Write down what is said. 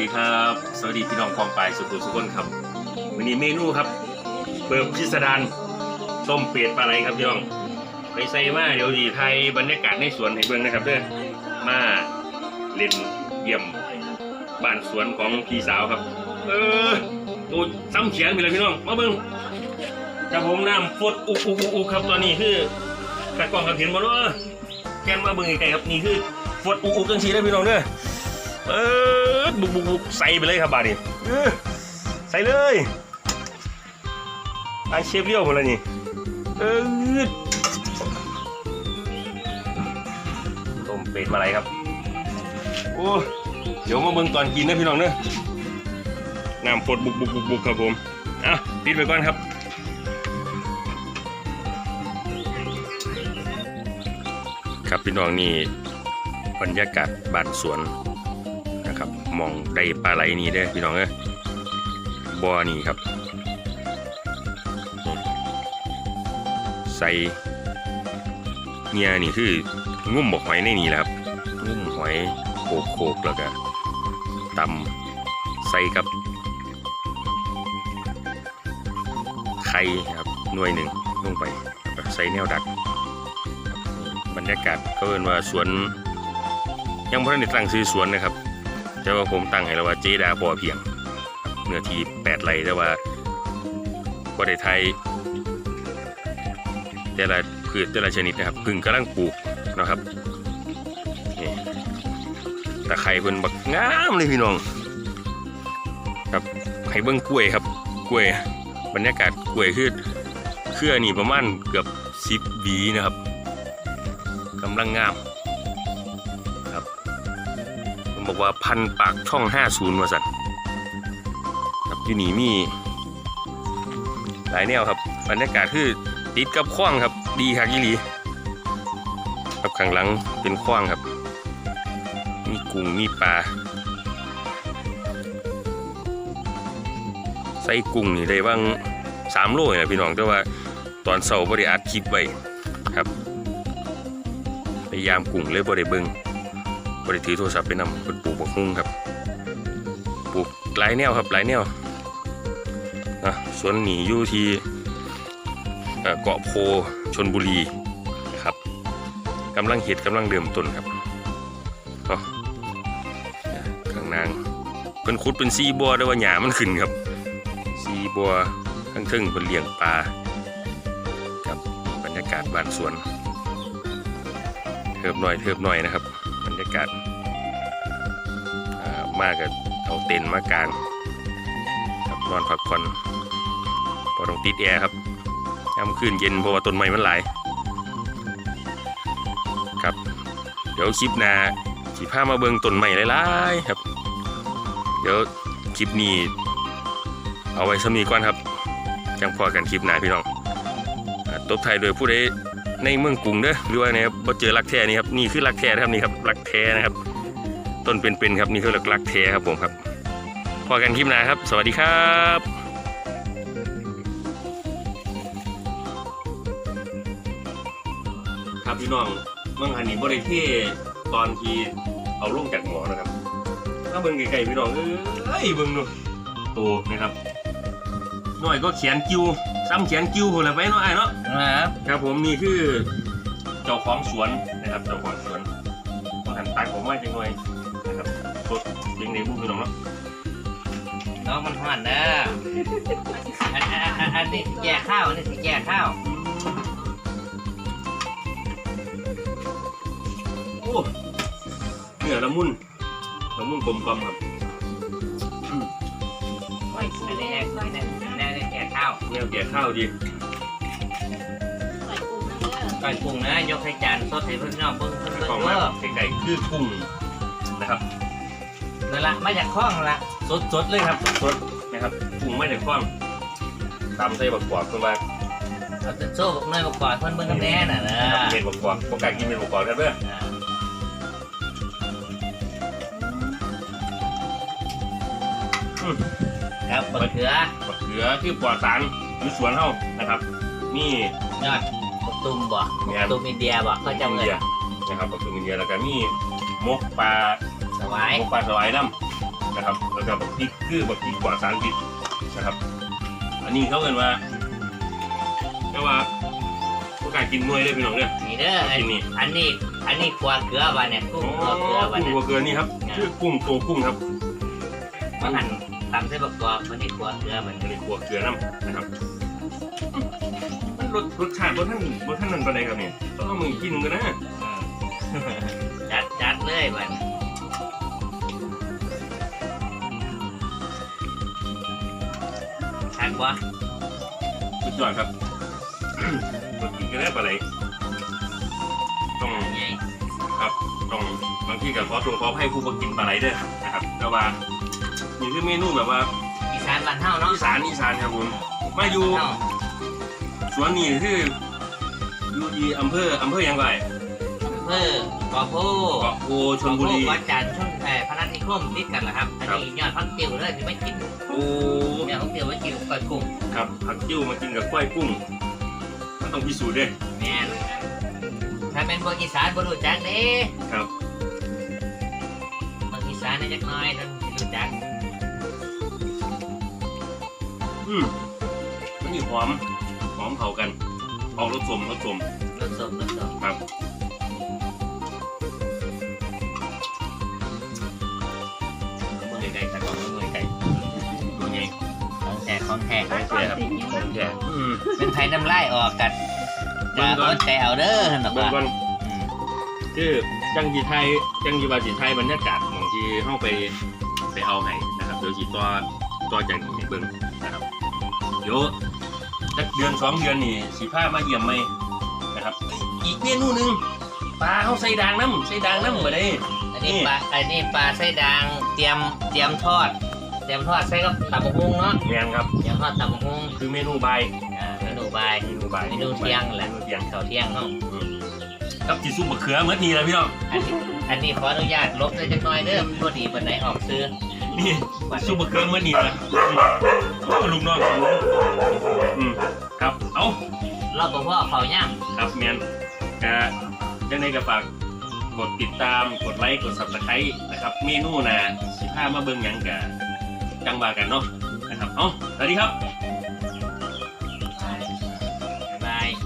ดีครับ สวัสดีพี่น้องกองปลายสุขุมสุขนครับวันนี้เมนูครับเปิดพิสดารต้มเป็ดปลาไหลครับพี่น้องไปใส่มาเดี๋ยวดีไทยบรรยากาศในสวนให้เบิ่งนะครับเด้อมาเล่นเยี่ยมบ้านสวนของพี่สาวครับ เออโอ้ซ้ำเขียนไปเลยพี่น้องมาเบิ่งกับผมน้ำฟดอุกอุกอุกครับตอนนี้คือตะกล้องกับเห็นบ่เนาะแกนมาเบิ่งไกลครับนี่คือฟดอุกอุกจังสีได้พี่น้องเด้อ เออบุกบุกบุกใส่ไปเลยครับบาดนี้เออใส่เลยอันเชฟเลี้ยวหมดแล้วนี่เออต้มเป็ดมาอะไรครับโอ้เดี๋ยวมาเบิ่งตอนกินนะพี่น้องเนอะน้ำปดบุกบุกบุกบุกครับผมอะปิดไปก่อนครับครับพี่น้องนี่บรรยากาศบ้านสวนนะครับ มองได้ปลาไหลนี่เด้อพี่น้องเอ้ยบ่อนี่ครับ ใส่เนี่ยนี่คืองุ่มบกหอยในนี่แหละครับงุ่มหอยโขกโขกแล้วก็ตำใส่กับไข่ครับหน่วยหนึ่งลงไปใส่แนวดัก บรรยากาศเขาเอินว่าสวนยังไม่ได้ตั้งซื้อสวนนะครับ แต่ว่าผมตั้งให้แล้วว่าเจดาพอเพียงเนื้อที่แปดไร่แต่ว่าก็ได้ไทยแต่ละพืชแต่ละชนิดนะครับพึ่งกำลังปลูกนะครับนี่ตะไคร้เพิ่นบักงามเลยพี่น้อง ครับให้เบิ้งกล้วยครับกล้วยบรรยากาศกล้วยคือเครือนี่ประมาณเกือบสิบวีนะครับกำลังงาม ผมบอกว่าพันปากช่อง 50ว่าสันครับอยู่นี่มี หลายแนวครับบรรยากาศคือติดกับคว้างครับ ดีครับยี่หลีครับข้างหลังเป็นคว้างครับ มีกุ้งมีปลาใส่กุ้งนี่ได้ว่างสามโลนะพี่น้องแต่ว่าตอนเสาร์บริอัดคลิปไว้ครับพยายามกุ้งเลยบริเบิง บริถือโทรศัพท์ไปนำเป็นปลูกบักฮุ่งครับ ปลูกหลายแนวครับหลายแนวนะสวนหนีอยู่ที่เกาะโพชนบุรีครับกำลังเห็ดกำลังเริ่มต้นครับเนาะข้างนางเป็นขุดเป็นซีบัวด้วยว่าหยามันขึ้นครับซีบัวข้างทึ่งเป็นเลี้ยงปลาครับบรรยากาศบ้านสวนเทิบหน่อยเทิบหน่อยนะครับ รยากาศมากกับเอาเต็นท์มากางครับนอนพักผ่อนพอต้องติดแอร์ครับยามคืนเย็นเพราะว่าต้นไม้มันหลายครับ เดี๋ยวคลิปหน้าสิพามาเบิงต้นไม้หลายๆครับ เดี๋ยวคลิปนี้ เอาไว้สำนีก่อนครับจังพอกันคลิปหน้าพี่น้องตบไทยโดยผู้ใด ในเมืองกรุงเด้อหรือว่าในครับบ่เจอรักแท้นี่ครับนี่คือรักแท้นะครับนี่ครับรักแท้นะครับ ต้นเป็นๆครับนี่คือรักแท้ครับผมครับพอกันคลิปหน้าครับ สวัสดีครับครับพี่น้องเมืองหันนี่บริเทตอนที่เอาลงจากหมอนะครับ ถ้าเบิ่งไกลๆพี่น้องเอ้ยเบิ่งดูโตนะครับหน่อยก็เขียนคิว ซ้ำเขียนคิวคนละไปเนาะไอ้เนาะครับครับผมนี่คือเจ้าของสวนนะครับเจ้าของสวนต้องหันตักผมไว้จังหน่อยนะครับสดเลี้ยงในบุ้งพี่น้องเนาะน้องมันห่อนนะอันอันอันอันนี้สิแก่ข้าวอันนี้สิแก่ข้าวโอ้เนื้อละมุนละมุนกลมกล่อมครับโอ้ยอันนี้ แน่อันนี้แน่ได้แก่ข้าวแนวแก่ข้าวดีก้อยกุ้งนะยกให้จานสดให้เพื่อนน้องเพิ่งเพิ่งขเพิ่องงมาเออไก่ๆคือกุ้งนะครับนั่นละมาจากคลองละสดสดๆเลยครับสดนะครับกุ้งไม่ได้คว่ำตำใส่บักกวาดเพื่อว่าเอาแต่โซ่บอกเนยบอกก่อนเพิ่นเบิ่งกันแน่น่ะนะเห็ดบักกวาดพวกไก่กินเป็นบักกวาดครับเด้ออ่า ครับบักเขือบักเขือคือปลอดสารอยู่สวนเฮานะครับ นี่ยอดบักตุ่มบ่แม่บันกตุ่มอินเดียบ่เขาจะเงินอินดียนะครับก็คืออินเดียแล้วก็มีมกปลาสวายมกปลาสวายน้นะครับ แล้วก็บักพริกคือบักพริกกว่าดสารพิษนะครับ อันนี้เขาเอินว่าก็ว่าพวกการกินมวยได้พี่น้องเนี่ยนี่เด้ออันกินนี่อันนี้อันนี้ขัวเกลือวะเนี่ยกุ้งอ๋อขัวเกลือวะกุ้งเนี่ยหัวเกลือนี่ครับชื่อกุ้งโตกุ้งครับมันหั่น ตำเส้นประกอบมันนี่ขัวเกลือมันไม่ได้ขัวเกลือน้ำนะครับมันรสรสชาติบนท่านบนท่านนั่นปานใดครับเนี่ยต้องเอามือกินกันนะอืมจัดจัดเลยมันชักวะสุดยอดครับรสกินกันได้ปานใดต้องไงครับต้องบางที่กับขอตัวขอให้ผู้ประกินปลาไหลเด้อนะครับแต่ว่า นี่คือเมนูแบบว่าอีสานบ้านเฮาเนาะอีสานอีสานครับผมมาอยู่เฮาสวนนี่คืออยู่ที่อำเภออำเภอหยังไงอำเภอกอโพเกาะโพชลบุรี วัดจันทร์ชนเอ่อพนัสนิคมติดกันเหรอครับ อันนี้ยอดพักติวเลยที่ไม่กินโอ้เนี่ยพักติวไม่กินก้อยกุ้งครับผักจิ้วมากินกับกล้วยกุ้งมันต้องพิสูจน์เด้อแมนถ้าเป็นบอีสานบรู้จักเด้ครับบอีสานนี่จักหน้อยต้องรู้จัก อืมมันนี่หอมหอมเข้ากัน ออกรสสมรสสมรสสมรสสมครับมือไก่ตะกอนมือไก่ตัวใหญ่ของแท้ของแท้ของแท้ครับของแท้อืมเป็นไทยน้ำลายออกกัดเบิ่จะงก่ออนดใจเอาเด้อท่านบอกเบิ่งว่าก่อนอืมคือจังจีไทยจังจีวาจีไทยบรรยากาศของที่เข้าไปไปเอาให้นะครับเดี๋ยวจีตัวตัวจากนี้ให้เบิ่งนะครับเดี๋ยวสักเดือนสองเดือนนี่สีผ้ามาเยี่ยมไหมนะครับ อีกเมนูหนึ่งปลาเขาใส่ด่างน้ำใส่ด่างน้ำมาได้อันนี้นี่ปลาอันนี้ปลาไส้ดางเตรียมเตรียมทอด เตรียมทอดใส่กับตับกหุ่งเนาะแมนครับเตรียมทอดตับกหุ่งคือเมนูใบายอ่าเมนูบายเมนูใบายเมนูเที่ยงแหละเมนูเที่ยงข้าวเที่ยงเนาะอืมกับจีซุปมะเขือเหมือนนี่แหละพี่น้องอันนี้อันนี้ขออนุญาตลบเลยจักหน่อยเด้อพอดีวันไหนออกซื้อ นี่ซุปมะเขือเหมือนนี่แหละโอ้ลูกน้องผมอืมครับเอ้ารอบบ่พ่อเขาย่างครับแมนก็ยังไงก็ฝากกดติดตามกดไลค์กด subscribe นะครับ เมนูนะสิพามาเบิ่งหยังกะจังว่ากันเนาะนะครับเอ้าสวัสดีครับ